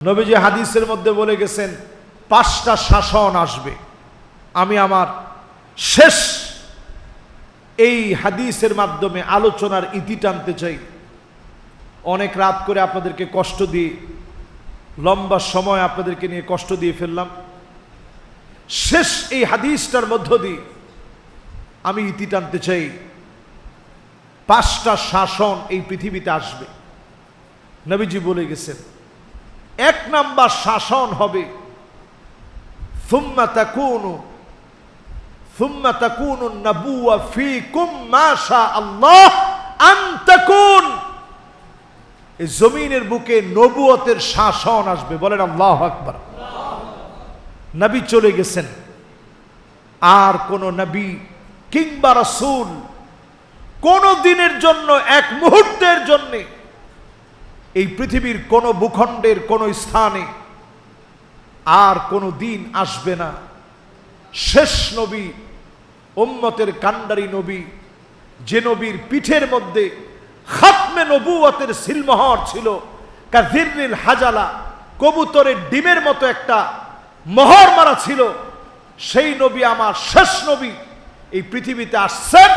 নবীজি হাদিসের মধ্যে বলে গেছেন, পাঁচটা শাসন আসবে। আমি আমার শেষ এই হাদিসের মাধ্যমে আলোচনার ইতি টানতে চাই। অনেক রাত করে আপনাদেরকে কষ্ট দিয়ে, লম্বা সময় আপনাদেরকে নিয়ে কষ্ট দিয়ে ফেললাম। শেষ এই হাদিসটার মধ্য দিয়ে আমি ইতি টানতে চাই, পাঁচটা শাসন এই পৃথিবীতে আসবে। নবীজি বলে গেছেন এক নাম্বার শাসন হবে। সুম্মা তাকুনু সুম্মা তাকুনু নাবুয়া শা আল্লাহ এই জমিনের বুকে নবুয়তের শাসন আসবে। বলেন আল্লাহ আকবার। নবী চলে গেছেন। আর কোন নবী কিংবা রাসূল কোন দিনের জন্য এক মুহূর্তের জন্যে এই পৃথিবীর কোন ভূখণ্ডের কোন স্থানে আর কোনো দিন আসবে না। শেষ নবী, উম্মতের কান্ডারি নবী, যে নবীর পিঠের মধ্যে খাতমে নবুয়তের সিলমহর ছিল কাজিরিল হাজালা, কবুতরের ডিমের মতো একটা মোহর মারা ছিল, সেই নবী আমার শেষ নবী। এই পৃথিবীতে আসছেন,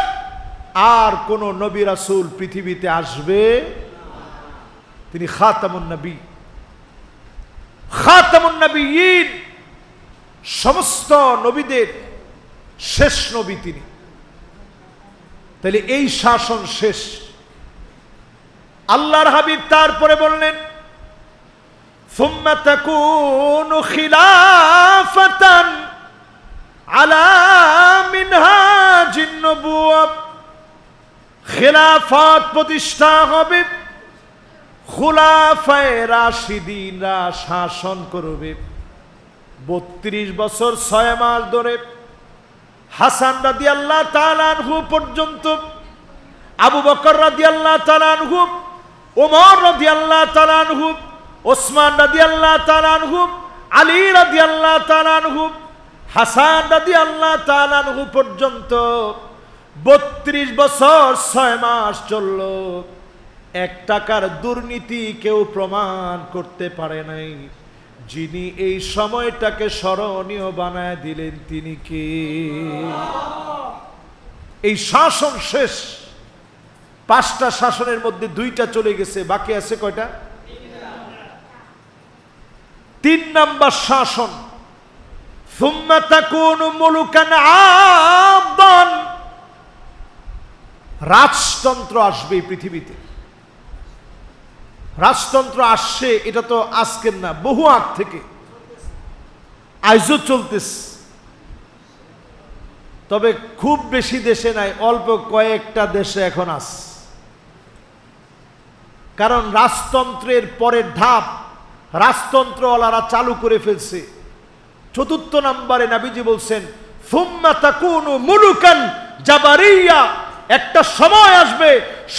আর কোন নবী রাসুল পৃথিবীতে আসবে তিনি খাতামুন নবী খাতামুন নবীন সমস্ত নবীদের শেষ নবী তিনি তাহলে এই শাসন শেষ আল্লাহর হাবিব তারপরে বললেন ثم تكون خلافة على منهاج النبوة খেলাফত প্রতিষ্ঠা হবে খুলাফায় রাশিদিনরা শাসন করবে। বত্রিশ বছর ছয় মাস ধরে হাসান রাদি আল্লাহ তালানহু পর্যন্ত, আবু বকর রাদি আল্লাহ তালানহু ওমর রাদি আল্লাহ তালানহু ওসমান রাদি আল্লাহ তালানহু আলী রাদি আল্লাহ তালানহু হাসান রাদি আল্লাহ তালানহু পর্যন্ত বত্রিশ বছর ছয় মাস চলল। এক টাকার দুর্নীতি কেউ প্রমাণ করতে পারে নাই। যিনি এই সময়টাকে স্মরণীয় বানায় দিলেন তিনি কি? এই শাসন শেষ। পাঁচটা শাসনের মধ্যে দুইটা চলে গেছে। বাকি আছে কয়টা? তিন নাম্বার শাসন। রাজতন্ত্র আসবে পৃথিবীতে। রাজতন্ত্র আসছে, এটা তো আজকের না, বহু আগ থেকে। আইজও চলতেছে। তবে খুব বেশি দেশে নাই, অল্প কয়েকটা দেশে এখন আস কারণ রাজতন্ত্রের পরের ধাপ, রাজতন্ত্রওয়ালারা চালু করে ফেলছে। চতুর্থ নাম্বারে নাবিজি বলছেন একটা সময় আসবে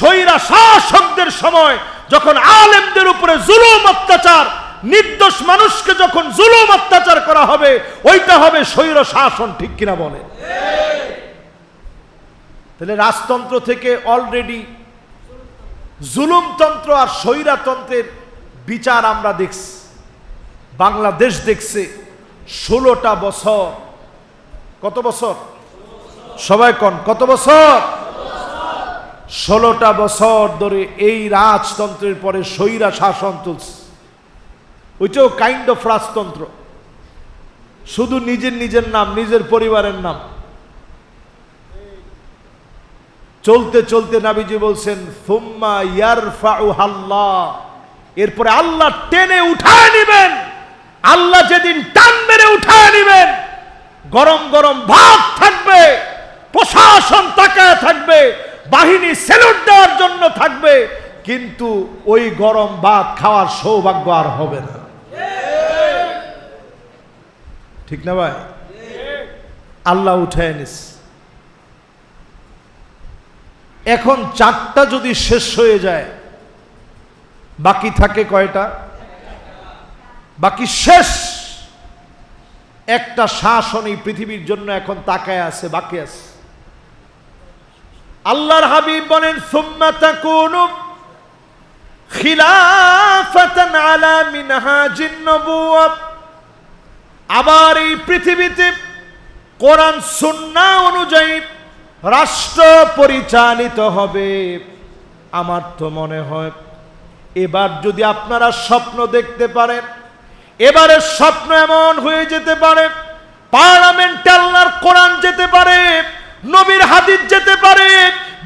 সৈরা শাসকদের সময় যখন আলেমদের উপরে জুলুম অত্যাচার, নির্দোষ মানুষকে যখন জুলুম অত্যাচার করা হবে, ওইটা হবে স্বৈর শাসন, ঠিক কিনা বলে? তাহলে রাজতন্ত্র থেকে অলরেডি জুলুমতন্ত্র আর স্বৈরাতন্ত্রের বিচার আমরা দেখছি। বাংলাদেশ দেখছে ষোলোটা বছর। কত বছর? সবাই কন, কত বছর? ষোলোটা বছর ধরে এই রাজতন্ত্রের পরে স্বৈরা শাসন চলছে। ওইটাও কাইন্ড অফ রাজতন্ত্র। শুধু নিজের নিজের নাম, নিজের পরিবারের নাম। চলতে চলতে নাবিজি বলছেন ফুম্মা ইয়ারফাউ হাল্লাহ এরপরে আল্লাহ টেনে উঠায় নেবেন। আল্লাহ যেদিন টান মেরে উঠায় নেবেন। গরম গরম ভাত থাকবে, প্রশাসন তাকায় থাকবে। বাহিনী সেলুট দেওয়ার জন্য থাকবে, কিন্তু ওই গরম ভাত খাওয়ার সৌভাগ্য আর হবে না। ঠিক না ভাই? আল্লাহ উঠায় নিস। এখন চারটা যদি শেষ হয়ে যায়, বাকি থাকে কয়টা? বাকি শেষ। একটা শাসন এই পৃথিবীর জন্য এখন তাকায় আছে, বাকি আছে। আল্লাহর হাবিব বলেন, সুম্মা তাকুনু খিলাফাতান আলা মিনহাজিন আবার এই পৃথিবীতে কোরআন সুন্নাহ অনুযায়ী রাষ্ট্র পরিচালিত হবে। আমার তো মনে হয়, এবার যদি আপনারা স্বপ্ন দেখতে পারেন এবারে স্বপ্ন এমন হয়ে যেতে পারে, পার্লামেন্ট আল্লাহর কোরআন যেতে পারে, নবীর হাদিস যেতে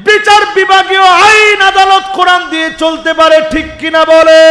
বিচার বিভাগীয় আইন আদালত কোরআন দিয়ে চলতে পারে ঠিক কিনা বলে